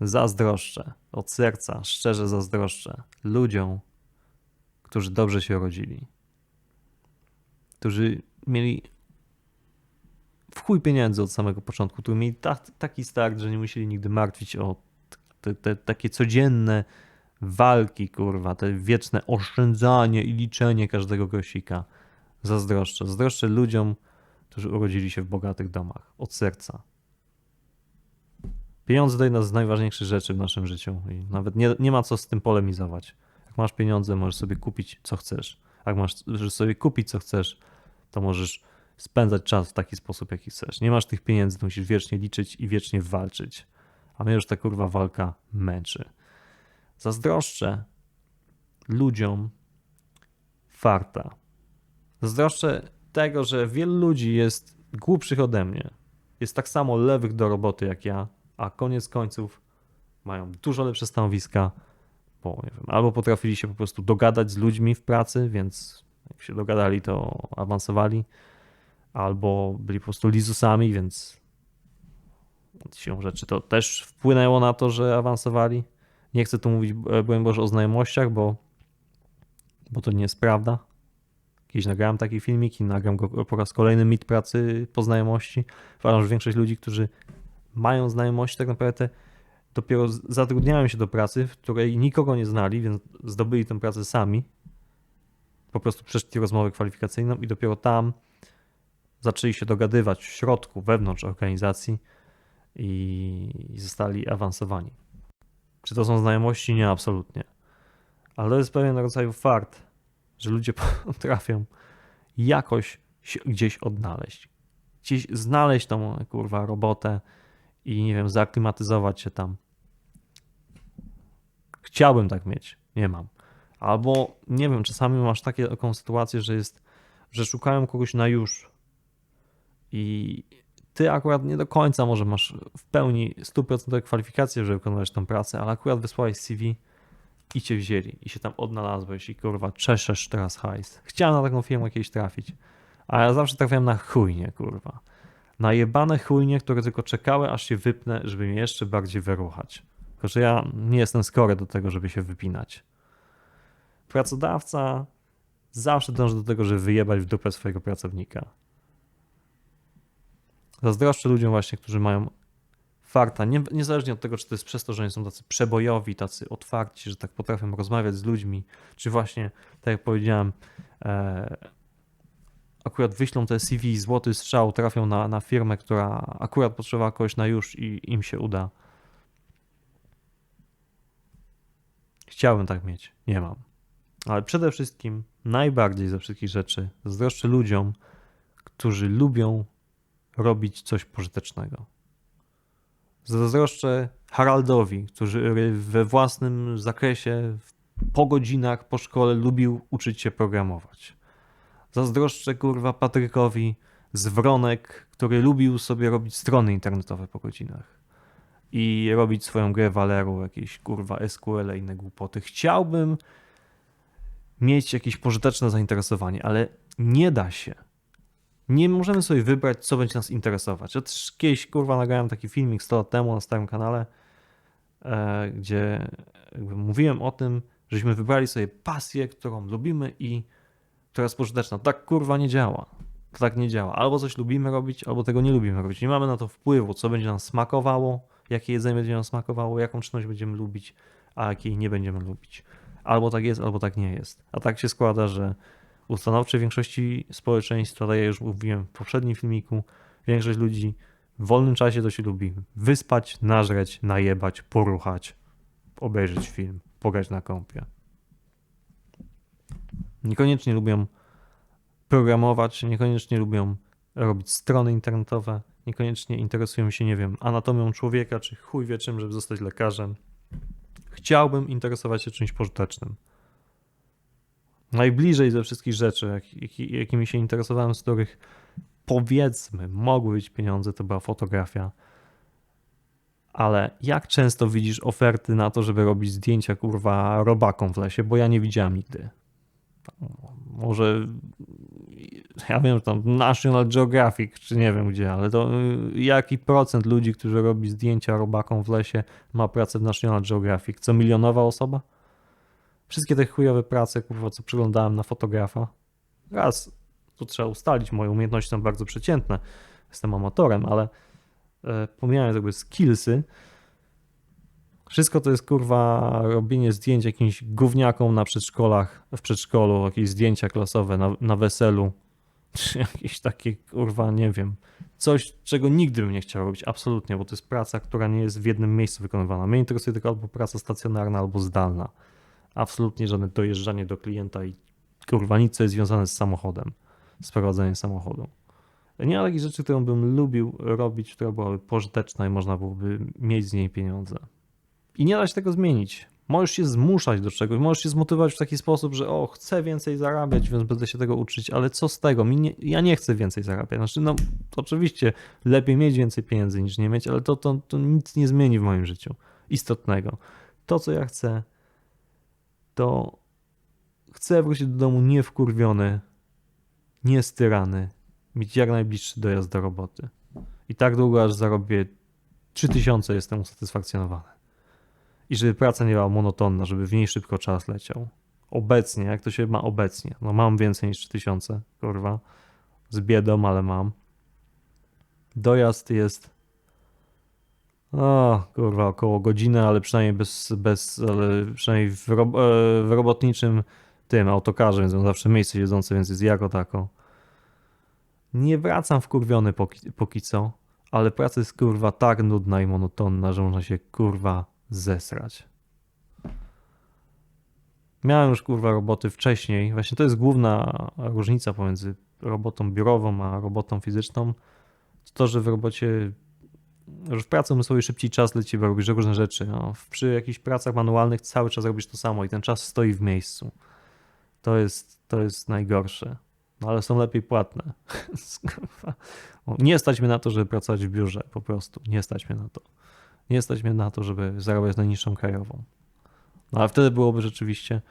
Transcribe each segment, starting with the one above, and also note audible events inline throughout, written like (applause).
Zazdroszczę od serca, szczerze zazdroszczę ludziom, którzy dobrze się rodzili, którzy mieli w chuj pieniędzy od samego początku, którzy mieli ta, taki start, że nie musieli nigdy martwić o te, te takie codzienne walki, kurwa, te wieczne oszczędzanie i liczenie każdego grosika. Zazdroszczę. Zazdroszczę ludziom, którzy urodzili się w bogatych domach. Od serca. Pieniądze to jedna z najważniejszych rzeczy w naszym życiu i nawet nie, nie ma co z tym polemizować. Jak masz pieniądze, możesz sobie kupić co chcesz. Jak masz możesz sobie kupić co chcesz, to możesz spędzać czas w taki sposób, jaki chcesz. Nie masz tych pieniędzy, to musisz wiecznie liczyć i wiecznie walczyć. A mnie już ta kurwa walka męczy. Zazdroszczę ludziom farta. Zazdroszczę tego, że wielu ludzi jest głupszych ode mnie. Jest tak samo lewych do roboty jak ja, a koniec końców mają dużo lepsze stanowiska, bo nie wiem, albo potrafili się po prostu dogadać z ludźmi w pracy, więc jak się dogadali, to awansowali, albo byli po prostu lizusami, więc siłą rzeczy to też wpłynęło na to, że awansowali. Nie chcę tu mówić, e, broń Boże, o znajomościach, bo, bo to nie jest prawda. Kiedyś nagrałem taki filmik i nagram go po raz kolejny mit pracy po znajomości. Uważam, że większość ludzi, którzy mają znajomości, tak naprawdę dopiero zatrudniają się do pracy, w której nikogo nie znali, więc zdobyli tę pracę sami. Po prostu przeszli rozmowę kwalifikacyjną i dopiero tam zaczęli się dogadywać w środku, wewnątrz organizacji i zostali awansowani. Czy to są znajomości? Nie, absolutnie. Ale to jest pewien rodzaj fakt, że ludzie (laughs) potrafią jakoś się gdzieś odnaleźć. Gdzieś znaleźć tą kurwa robotę i nie wiem, zaaklimatyzować się tam. Chciałbym tak mieć, nie mam. Albo nie wiem, czasami masz takie, taką sytuację, że jest, że szukają kogoś na już i ty akurat nie do końca może masz w pełni 100% kwalifikacje, żeby wykonywać tą pracę, ale akurat wysłałeś CV i cię wzięli i się tam odnalazłeś i kurwa czeszesz teraz hajs. Chciałem na taką firmę kiedyś trafić, a ja zawsze trafiałem na chujnie, kurwa. Na jebane chujnie, które tylko czekały, aż się wypnę, żeby mnie jeszcze bardziej wyruchać. Tylko, że ja nie jestem skory do tego, żeby się wypinać. Pracodawca zawsze dąży do tego, żeby wyjebać w dupę swojego pracownika. Zazdroszczę ludziom właśnie, którzy mają farta, nie, niezależnie od tego, czy to jest przez to, że oni są tacy przebojowi, tacy otwarci, że tak potrafią rozmawiać z ludźmi, czy właśnie, tak jak powiedziałem, e, akurat wyślą te CV, złoty strzał, trafią na, na firmę, która akurat potrzeba kogoś na już i im się uda. Chciałbym tak mieć, nie mam. Ale przede wszystkim, najbardziej ze wszystkich rzeczy, zazdroszczę ludziom, którzy lubią robić coś pożytecznego. Zazdroszczę Haraldowi, który we własnym zakresie, po godzinach, po szkole lubił uczyć się programować. Zazdroszczę kurwa Patrykowi z Wronek, który lubił sobie robić strony internetowe po godzinach i robić swoją grę Valeru, jakieś kurwa SQL i inne głupoty. Chciałbym mieć jakieś pożyteczne zainteresowanie, ale nie da się nie możemy sobie wybrać, co będzie nas interesować. Ja też kiedyś, kurwa, nagrałem taki filmik 100 lat temu na starym kanale, e, gdzie mówiłem o tym, żeśmy wybrali sobie pasję, którą lubimy i która jest pożyteczna. Tak, kurwa, nie działa. Tak nie działa. Albo coś lubimy robić, albo tego nie lubimy robić. Nie mamy na to wpływu, co będzie nam smakowało, jakie jedzenie będzie nam smakowało, jaką czynność będziemy lubić, a jakiej nie będziemy lubić. Albo tak jest, albo tak nie jest. A tak się składa, że u stanowczej większości społeczeństwa, tak jak już mówiłem w poprzednim filmiku, większość ludzi w wolnym czasie to się lubi wyspać, nażreć, najebać, poruchać, obejrzeć film, pograć na kąpie. Niekoniecznie lubią programować, niekoniecznie lubią robić strony internetowe, niekoniecznie interesują się, nie wiem, anatomią człowieka, czy chuj wie czym, żeby zostać lekarzem. Chciałbym interesować się czymś pożytecznym najbliżej ze wszystkich rzeczy, jak, jak, jakimi się interesowałem, z których powiedzmy mogły być pieniądze, to była fotografia. Ale jak często widzisz oferty na to, żeby robić zdjęcia kurwa robakom w lesie, bo ja nie widziałem nigdy. Może ja wiem, tam National Geographic, czy nie wiem gdzie, ale to y, jaki procent ludzi, którzy robi zdjęcia robakom w lesie, ma pracę w National Geographic? Co milionowa osoba? Wszystkie te chujowe prace, kurwa, co przyglądałem na fotografa. Raz, tu trzeba ustalić, moje umiejętności są bardzo przeciętne. Jestem amatorem, ale e, pomijając jakby skillsy, wszystko to jest kurwa robienie zdjęć jakimś gówniakom na przedszkolach, w przedszkolu, jakieś zdjęcia klasowe na, na weselu, (laughs) czy jakieś takie kurwa, nie wiem, coś, czego nigdy bym nie chciał robić, absolutnie, bo to jest praca, która nie jest w jednym miejscu wykonywana. Mnie interesuje tylko albo praca stacjonarna, albo zdalna. Absolutnie żadne dojeżdżanie do klienta i kurwa nic, co jest związane z samochodem, z prowadzeniem samochodu. Nie ma takich rzeczy, którą bym lubił robić, która byłaby pożyteczna i można byłoby mieć z niej pieniądze. I nie da się tego zmienić. Możesz się zmuszać do czegoś, możesz się zmotywować w taki sposób, że o, chcę więcej zarabiać, więc będę się tego uczyć, ale co z tego? Nie, ja nie chcę więcej zarabiać. Znaczy, no, oczywiście lepiej mieć więcej pieniędzy niż nie mieć, ale to, to, to nic nie zmieni w moim życiu istotnego. To, co ja chcę, to chcę wrócić do domu niewkurwiony, niestyrany, mieć jak najbliższy dojazd do roboty. I tak długo, aż zarobię 3000, jestem usatysfakcjonowany. I żeby praca nie była monotonna, żeby w niej szybko czas leciał. Obecnie, jak to się ma obecnie? No mam więcej niż 3000, kurwa. Z biedą, ale mam. Dojazd jest o, kurwa, około godziny, ale przynajmniej bez, bez ale przynajmniej w, e, w robotniczym tym autokarze, więc mam zawsze miejsce siedzące, więc jest jako tako. Nie wracam wkurwiony póki, póki co, ale praca jest kurwa tak nudna i monotonna, że można się kurwa zesrać. Miałem już kurwa roboty wcześniej. Właśnie to jest główna różnica pomiędzy robotą biurową a robotą fizyczną. To, to że w robocie, że w pracy umysłowej szybciej czas leci, bo robisz różne rzeczy. No, przy jakichś pracach manualnych cały czas robisz to samo i ten czas stoi w miejscu. To jest, to jest najgorsze. No ale są lepiej płatne. (laughs) Nie stać mnie na to, żeby pracować w biurze, po prostu. Nie stać mnie na to. Nie mnie na to, żeby zarabiać najniższą krajową. No ale wtedy byłoby rzeczywiście,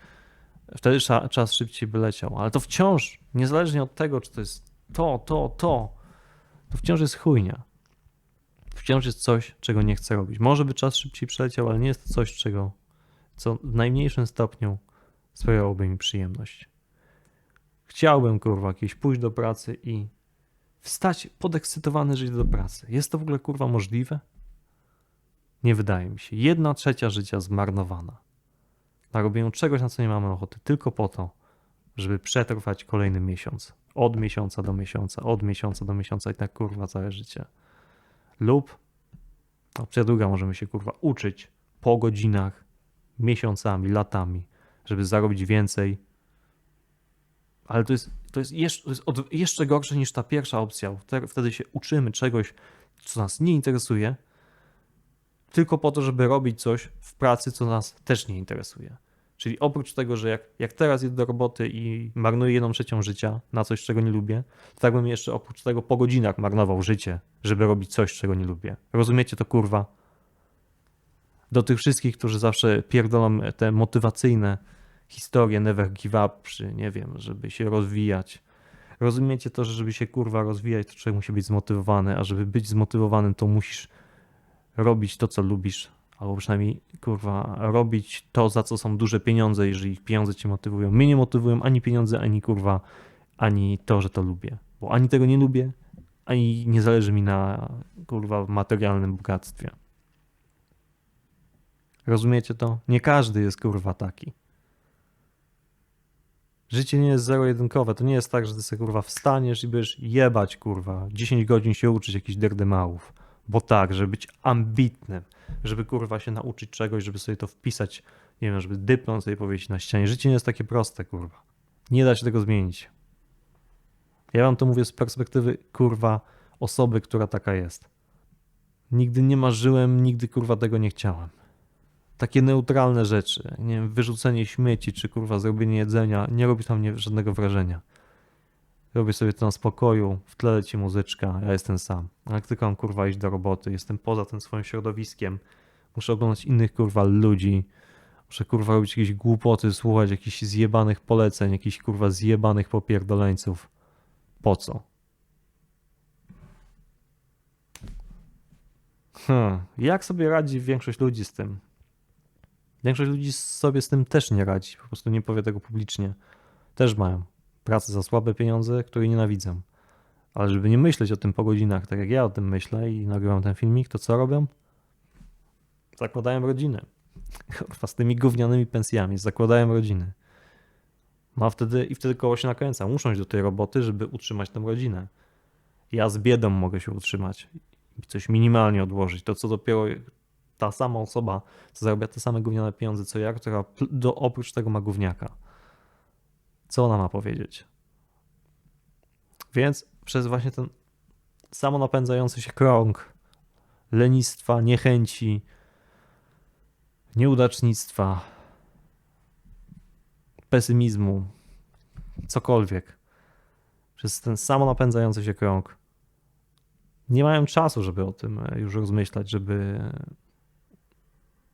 wtedy czas szybciej by leciał. Ale to wciąż, niezależnie od tego, czy to jest to, to, to, to wciąż jest chujnia. Wciąż jest coś, czego nie chcę robić. Może by czas szybciej przeleciał, ale nie jest to coś, czego, co w najmniejszym stopniu sprawiałoby mi przyjemność. Chciałbym, kurwa, kiedyś pójść do pracy i wstać podekscytowany, idę do pracy. Jest to w ogóle, kurwa, możliwe? Nie wydaje mi się. Jedna trzecia życia zmarnowana. Na robieniu czegoś, na co nie mamy ochoty, tylko po to, żeby przetrwać kolejny miesiąc. Od miesiąca do miesiąca, od miesiąca do miesiąca i tak kurwa całe życie. Lub opcja druga, możemy się kurwa uczyć po godzinach, miesiącami, latami, żeby zarobić więcej. Ale to jest, to jest, jeszcze, to jest od, jeszcze gorsze niż ta pierwsza opcja. Wtedy się uczymy czegoś, co nas nie interesuje, tylko po to, żeby robić coś w pracy, co nas też nie interesuje. Czyli oprócz tego, że jak, jak teraz idę do roboty i marnuję jedną trzecią życia na coś, czego nie lubię, to tak bym jeszcze oprócz tego po godzinach marnował życie, żeby robić coś, czego nie lubię. Rozumiecie to kurwa? Do tych wszystkich, którzy zawsze pierdolą te motywacyjne historie never give up, czy nie wiem, żeby się rozwijać. Rozumiecie to, że żeby się kurwa rozwijać, to człowiek musi być zmotywowany, a żeby być zmotywowanym, to musisz robić to, co lubisz, albo przynajmniej kurwa robić to, za co są duże pieniądze, jeżeli pieniądze cię motywują. Mnie nie motywują ani pieniądze, ani kurwa, ani to, że to lubię. Bo ani tego nie lubię, ani nie zależy mi na kurwa materialnym bogactwie. Rozumiecie to? Nie każdy jest kurwa taki. Życie nie jest zero-jedynkowe. To nie jest tak, że ty sobie kurwa wstaniesz i będziesz jebać kurwa 10 godzin się uczyć jakichś derdemałów. Bo tak, żeby być ambitnym, żeby kurwa się nauczyć czegoś, żeby sobie to wpisać, nie wiem, żeby dyplom sobie powiedzieć na ścianie. Życie nie jest takie proste, kurwa. Nie da się tego zmienić. Ja wam to mówię z perspektywy, kurwa, osoby, która taka jest. Nigdy nie marzyłem, nigdy kurwa tego nie chciałem. Takie neutralne rzeczy, nie wiem, wyrzucenie śmieci, czy kurwa zrobienie jedzenia, nie robi tam mnie żadnego wrażenia. Robię sobie to na spokoju, w tle leci muzyczka, ja jestem sam. Jak tylko mam kurwa iść do roboty, jestem poza tym swoim środowiskiem, muszę oglądać innych kurwa ludzi, muszę kurwa robić jakieś głupoty, słuchać jakichś zjebanych poleceń, jakichś kurwa zjebanych popierdoleńców. Po co? Hmm. Jak sobie radzi większość ludzi z tym? Większość ludzi sobie z tym też nie radzi, po prostu nie powie tego publicznie. Też mają pracę za słabe pieniądze, które nienawidzą. Ale żeby nie myśleć o tym po godzinach, tak jak ja o tym myślę i nagrywam ten filmik, to co robią? Zakładają rodziny. Z tymi gównianymi pensjami, zakładają rodziny. No wtedy, i wtedy koło się nakręca. Muszą iść do tej roboty, żeby utrzymać tę rodzinę. Ja z biedą mogę się utrzymać coś minimalnie odłożyć. To co dopiero ta sama osoba, co zarabia te same gówniane pieniądze co ja, która do, oprócz tego ma gówniaka. Co ona ma powiedzieć? Więc przez właśnie ten samonapędzający się krąg lenistwa, niechęci, nieudacznictwa, pesymizmu, cokolwiek, przez ten samonapędzający się krąg, nie mają czasu, żeby o tym e, już rozmyślać, żeby,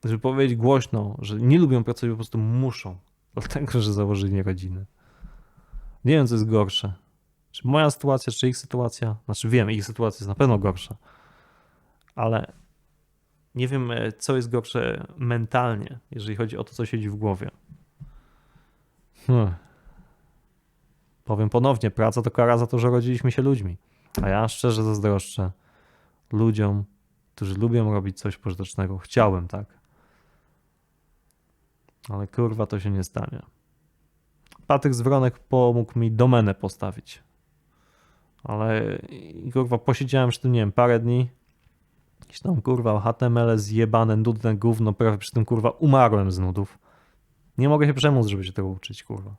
żeby powiedzieć głośno, że nie lubią pracować, po prostu muszą, dlatego że założyli rodziny. Nie wiem, co jest gorsze. Czy moja sytuacja, czy ich sytuacja? Znaczy wiem, ich sytuacja jest na pewno gorsza, ale nie wiem, e, co jest gorsze mentalnie, jeżeli chodzi o to, co siedzi w głowie. Hmm. Powiem ponownie, praca to kara za to, że rodziliśmy się ludźmi. A ja szczerze zazdroszczę ludziom, którzy lubią robić coś pożytecznego. Chciałem, tak. Ale kurwa, to się nie stanie. Patryk Zwronek pomógł mi domenę postawić. Ale i, kurwa, posiedziałem przy tym, nie wiem, parę dni. Jakieś tam kurwa HTML zjebane, nudne gówno, prawie przy tym kurwa umarłem z nudów. Nie mogę się przemóc, żeby się tego uczyć, kurwa.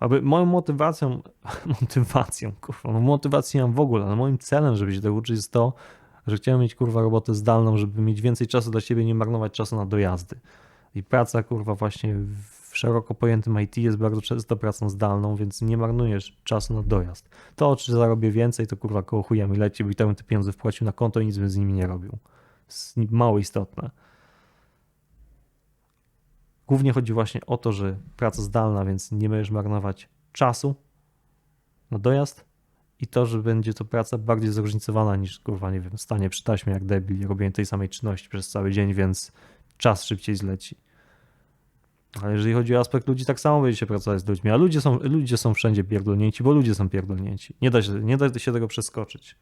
Aby moją motywacją, (laughs) motywacją, kurwa, no motywacją w ogóle, ale moim celem, żeby się tego uczyć jest to, że chciałem mieć kurwa robotę zdalną, żeby mieć więcej czasu dla siebie, nie marnować czasu na dojazdy. I praca kurwa właśnie w szeroko pojętym IT jest bardzo często pracą zdalną, więc nie marnujesz czasu na dojazd. To, czy zarobię więcej, to kurwa koło chuja mi leci, bo i te pieniądze wpłacił na konto i nic bym z nimi nie robił. Mało istotne. Głównie chodzi właśnie o to, że praca zdalna, więc nie będziesz marnować czasu na dojazd i to, że będzie to praca bardziej zróżnicowana niż, kurwa, nie wiem, stanie przy taśmie jak debil robienie tej samej czynności przez cały dzień, więc czas szybciej zleci. Ale jeżeli chodzi o aspekt ludzi, tak samo będziecie pracować z ludźmi, a ludzie są, ludzie są wszędzie pierdolnięci, bo ludzie są pierdolnięci. Nie da się, nie da się tego przeskoczyć.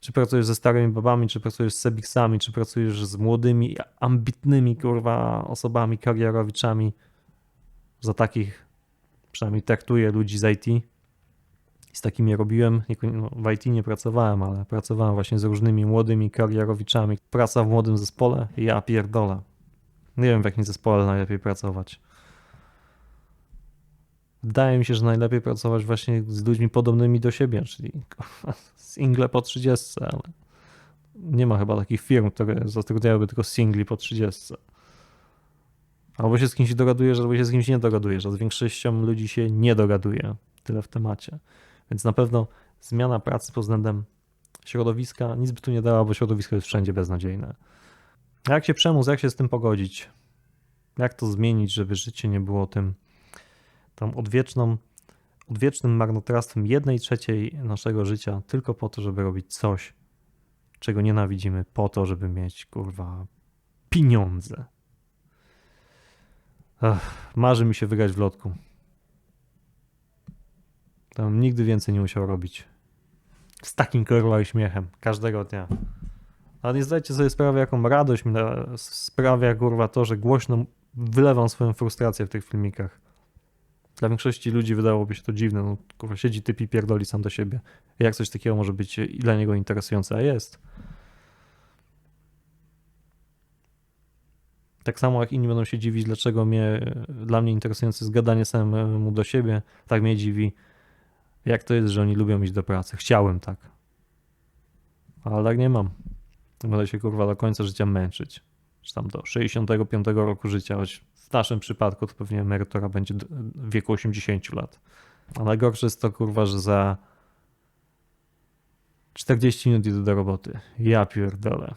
Czy pracujesz ze starymi babami, czy pracujesz z sebiksami, czy pracujesz z młodymi, ambitnymi, kurwa, osobami, karierowiczami. Za takich przynajmniej traktuję ludzi z IT. Z takimi robiłem, no, w IT nie pracowałem, ale pracowałem właśnie z różnymi młodymi karierowiczami. Praca w młodym zespole, ja pierdolę. Nie wiem w jakim zespole najlepiej pracować. Wydaje mi się, że najlepiej pracować właśnie z ludźmi podobnymi do siebie, czyli single po 30, ale nie ma chyba takich firm, które zatrudniałyby tylko singli po 30. Albo się z kimś dogadujesz, albo się z kimś nie dogadujesz, a z większością ludzi się nie dogaduje. Tyle w temacie. Więc na pewno zmiana pracy pod względem środowiska nic by tu nie dała, bo środowisko jest wszędzie beznadziejne. Jak się przemóc, jak się z tym pogodzić? Jak to zmienić, żeby życie nie było tym odwieczną, odwiecznym marnotrawstwem jednej trzeciej naszego życia tylko po to, żeby robić coś, czego nienawidzimy, po to, żeby mieć kurwa pieniądze. Ech, marzy mi się wygrać w lotku. Tam nigdy więcej nie musiał robić. Z takim kurwa śmiechem każdego dnia. Ale nie zdajcie sobie sprawy, jaką radość mi sprawia kurwa to, że głośno wylewam swoją frustrację w tych filmikach. Dla większości ludzi wydałoby się to dziwne. No, kurwa, siedzi typ i pierdoli sam do siebie. Jak coś takiego może być dla niego interesujące, a jest. Tak samo jak inni będą się dziwić, dlaczego mnie, dla mnie interesujące jest gadanie samemu do siebie, tak mnie dziwi, jak to jest, że oni lubią iść do pracy. Chciałem tak. Ale tak nie mam. Będę się kurwa do końca życia męczyć. Czy tam do 65 roku życia, choć w naszym przypadku to pewnie emerytura będzie w wieku 80 lat. A najgorsze jest to kurwa, że za 40 minut idę do roboty. Ja pierdolę.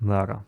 Nara.